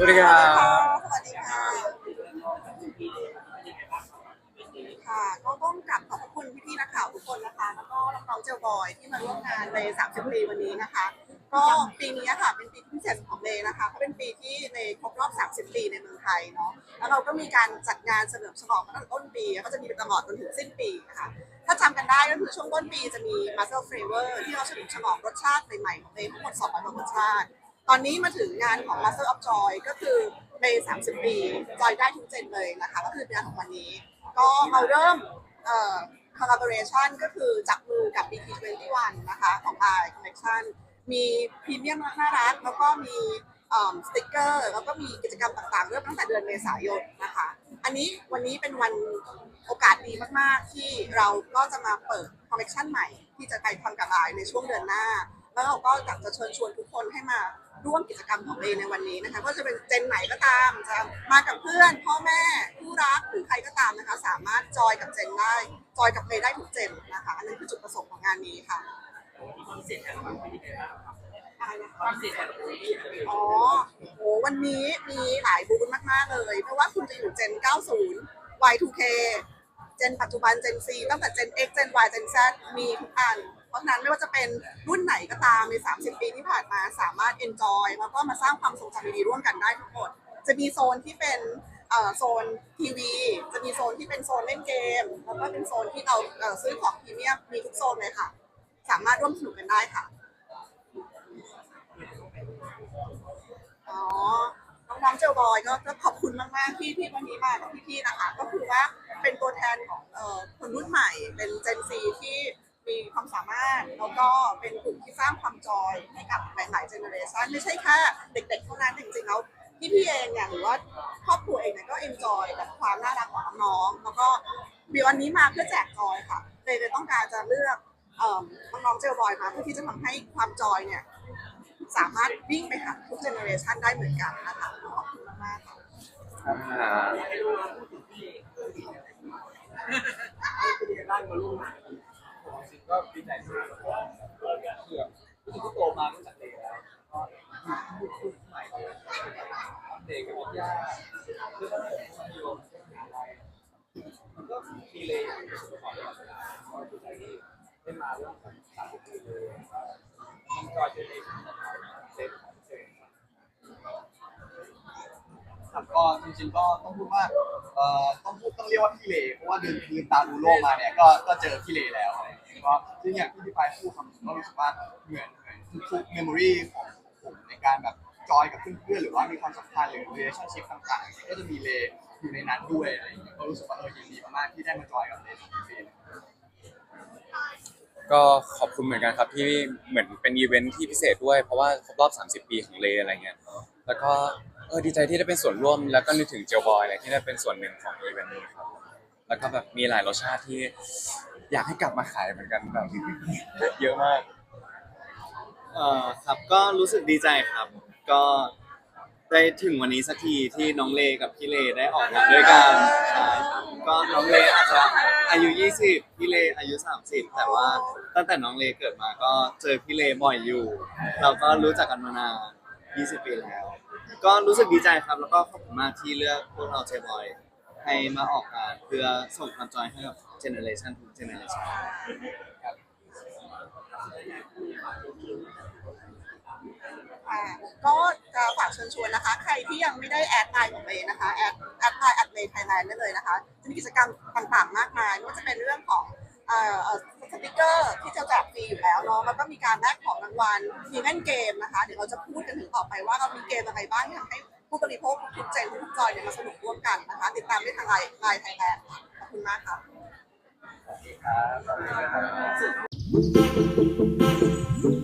สวัสดีครับ สวัสดีค่ะ ค่ะ ก็ต้องกลับขอบคุณพี่ๆนักข่าวทุกคนนะคะ แล้วก็น้องๆเจลบอยที่มาร่วมงานใน 30 ปีวันนี้นะคะ ก็ปีนี้ค่ะเป็นปีที่พิเศษของเลนะคะเพราะเป็นปีที่เลครบรอบ 30 ปีในเมืองไทยเนาะ แล้วเราก็มีการจัดงานเฉลิมฉลองมาตั้งแต่ต้นปีแล้วก็จะมีไปตลอดจนถึงสิ้นปีนะคะ ถ้าจำกันได้ก็คือช่วงต้นปีจะมี Muscle Flavor ที่เราเฉลิมฉลองรสชาติใหม่ๆของเลทั้งหมด200กว่ารสชาติ ตอนนี้มาถึงงานของ Master of Joy ก็คือใน 30 ปีจอยได้ทุกเจนเลยนะคะ ก็คืองานของวันนี้ ก็เราเริ่มเอ่อ collaboration ก็คือจับมือกับ BT21 นะคะของ i Connection มีพรีเมียมน่ารักแล้วก็มีสติกเกอร์แล้วก็มีกิจกรรมต่างๆ เริ่มตั้งแต่เดือนเมษายนนะคะ อันนี้วันนี้เป็นวันโอกาสดีมากๆ ที่เราก็จะมาเปิดคอลเลคชันใหม่ที่จะไปทำกับไลน์ในช่วงเดือนหน้า แล้วเราก็อยากจะเชิญชวนทุกคนให้มาร่วมกิจกรรมของเอในวันนี้นะคะก็จะเป็นเจนไหนก็ตามจะมากับเพื่อน พ่อแม่ผู้รักหรือใครก็ตามนะคะ สามารถจอยกับเจนได้จอยกับเอได้ทุกเจนนะคะอันนี้คือจุดประสงค์ของงานนี้ค่ะอะไรนะคะอ๋อโหวันนี้มีหลายบูธมากๆเลยเพราะว่าคุณจะอยู่เจน 90 Y2K เจนปัจจุบัน Gen C ตั้งแต่ Gen X Gen Y Gen Z มีทุกอัน เพราะฉะนั้นไม่ว่าจะเป็นรุ่นไหนก็ตามใน 30 ปีที่ผ่านมาสามารถ enjoy แล้วก็มาสร้างความทรงจำดีๆร่วมกันได้ทั้งหมด จะมีโซนที่เป็นโซนทีวี จะมีโซนที่เป็นโซนเล่นเกม แล้วก็เป็นโซนที่เราเซื้อของพรีเมียมมีทุกโซนเลยค่ะ สามารถร่วมสนุกกันได้ค่ะอ๋อน้องๆเจลบอยก็ขอบคุณมากๆที่ที่วันนี้มากับพี่ๆนะคะ ก็คือว่าเป็นตัวแทนของเอ่อคนรุ่นใหม่เป็นเจนซีที่ มีความสามารถ แล้วก็เป็นกลุ่มที่สร้างความจอยให้กับหลายๆเจเนอเรชันไม่ใช่แค่เด็กๆเท่านั้นจริงๆแล้วพี่ๆเองเนี่ยหรือว่าครอบครัวเองเนี่ยก็เอ็นจอยกับความน่ารักของน้องแล้วก็มีวันนี้มาเพื่อแจกจอยค่ะเลยเลยต้องการจะเลือกเอ่อน้องๆเจลบอยมาเพื่อที่จะทำให้ความจอยเนี่ยสามารถวิ่งไปหาทุกเจเนอเรชันได้เหมือนกันนะคะขอบคุณมากๆค่ะอ่าก็ ดีใจมากเพราะว่าคือแบบรู้สึกว่าโตมาตั้งแต่เด็กแล้วก็ยุครุ่นใหม่เลยเด็กกับญาติเรื่องของมันอยู่อะไรมันก็มีเลยรู้สึกว่าความเป็นธรรมดาก็ดีใจที่ได้มาร่วมกันสามปีเลยมันจอยจเนอเรชั่นของเซฟของเซฟครับก็จริงๆก็ต้องพูดว่าเอ่อต้องพูดต้องเรียกว่าพี่เลเพราะว่าเดินคืนตาดูโลกมาเนี่ยก็ก็เจอพี่เลแล้วอะไร อย่างเงี้ยก็ซึ่งอย่างที่พี่ปายพูดคำก็รู้สึกว่าเหมือนเหมือนทุกๆเมมโมรีของผมในการแบบจอยกับเพื่อนๆหรือว่ามีความสัมพันธ์หรือ relationship ต่างๆ ก็จะมีเลอยู่ในนั้นด้วยอะไรอย่างเงี้ยก็รู้สึกว่าเออยินดีมากๆที่ได้มาจอยกับเลของพี่เลก็ขอบคุณเหมือนกันครับที่เหมือนเป็นอีเวนท์ที่พิเศษด้วยเพราะว่าครบรอบ 30 ปีของเลอะไรเงี้ยแล้วก็เออดีใจที่ได้เป็นส่วนร่วมแล้วก็นึกถึงเจลบอยอะไรที่ได้เป็นส่วนหนึ่งของอีเวนต์นี้ครับแล้วก็แบบมีหลายรสชาติที่ อยากให้กลับมาขายเหมือนกันแบบเยอะมาก เอ่อครับก็รู้สึกดีใจครับ ก็ได้ถึงวันนี้สักทีที่น้องเลกับพี่เลได้ออกงานด้วยกันใช่ก็น้องเลอาจจะอายุ 20 พี่เลอายุ 30 แต่ว่าตั้งแต่น้องเลเกิดมาก็เจอพี่เลบ่อยอยู่ เราก็รู้จักกันมานาน 20 ปีแล้ว ก็รู้สึกดีใจครับแล้วก็ขอบคุณมากที่เลือกพวกเราเจบอย ให้มาออกงานเพื่อส่งความจอยให้กับเจเนอเรชันทุกเจเนอเรชันอ่าก็จะฝากเชิญชวนนะคะ ใครที่ยังไม่ได้แอดไลน์ของเลนะคะแอดแอดไลน์แอดเลไทยแลนด์ได้เลยนะคะจะมีกิจกรรมต่างๆ มากมายไม่ว่าจะเป็นเรื่องของเอ่อสติกเกอร์ที่จะแจกฟรีอยู่แล้วเนาะแล้วก็มีการแลกของรางวัลมีเล่นเกมนะคะ เดี๋ยวเราจะพูดกันถึงต่อไปว่าเรามีเกมอะไรบ้างที่ทำให้ ผู้บริโภคทุกเจนทุกจอยเนี่ยมาสนุกร่วมกันนะคะ ติดตามได้ทางไลน์ไลน์ไทยแลนด์ขอบคุณมากค่ะครับ